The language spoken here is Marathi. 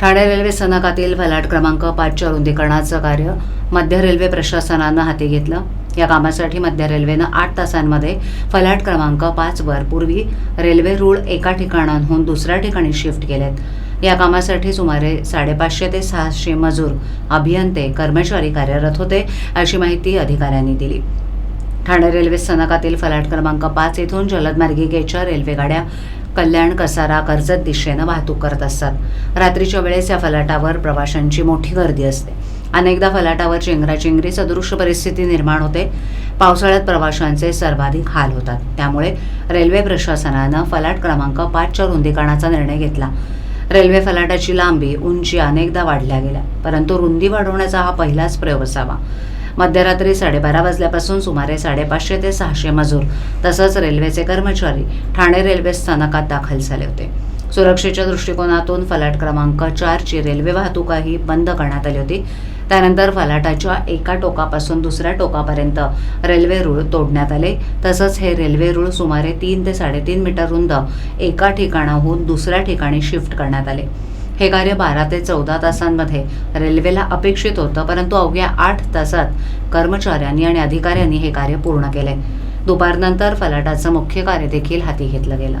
ठाणे रेल्वे स्थानकातील फलाट क्रमांक पाचच्या रुंदीकरणाचं कार्य मध्य रेल्वे प्रशासनानं हाती घेतलं. या कामासाठी मध्य रेल्वेनं आठ तासांमध्ये फलाट क्रमांक पाचवर पूर्वी रेल्वे रूळ एका ठिकाणाहून दुसऱ्या ठिकाणी शिफ्ट केलेत. या कामासाठी सुमारे साडेपाचशे ते सहाशे मजूर अभियंते कर्मचारी कार्यरत होते अशी माहिती अधिकाऱ्यांनी दिली. ठाणे रेल्वे स्थानकातील फलाट क्रमांक पाच येथून जलद मार्गिकेच्या रेल्वे गाड्या कल्याण कसारा कर्जत दिशेनं वाहतूक करत असतात. रात्रीच्या वेळेस या फलाटावर प्रवाशांची मोठी गर्दी असते. अनेकदा फलाटावर चेंगराचेंगरी सदृश परिस्थिती निर्माण होते. पावसाळ्यात प्रवाशांचे सर्वाधिक हाल होतात. त्यामुळे रेल्वे प्रशासनानं फलाट क्रमांक पाचच्या रुंदीकरणाचा निर्णय घेतला. रेल्वे फलाटाची लांबी उंची अनेकदा वाढल्या गेल्या परंतु रुंदी वाढवण्याचा हा पहिलाच प्रयोग असावा. मध्यरात्री साडेबारा वाजल्यापासून सुमारे साडेपाचशे ते सहाशे मजूर तसंच रेल्वेचे कर्मचारी ठाणे रेल्वे स्थानकात दाखल झाले होते. सुरक्षेच्या दृष्टिकोनातून फलाट क्रमांक चारची रेल्वे वाहतूकही बंद करण्यात आली होती. त्यानंतर फलाटाच्या एका टोकापासून दुसऱ्या टोकापर्यंत रेल्वे रूळ तोडण्यात आले. तसंच हे रेल्वे रूळ सुमारे तीन ते साडेतीन मीटर रुंद एका ठिकाणाहून दुसऱ्या ठिकाणी शिफ्ट करण्यात आले. हे कार्य बारा ते चौदा तासांमध्ये रेल्वेला अपेक्षित होतं परंतु अवघ्या आठ तासात कर्मचाऱ्यांनी आणि अधिकाऱ्यांनी हे कार्य पूर्ण केले. दुपारनंतर फलाटाचं मुख्य कार्य देखील हाती घेतलं गेलं.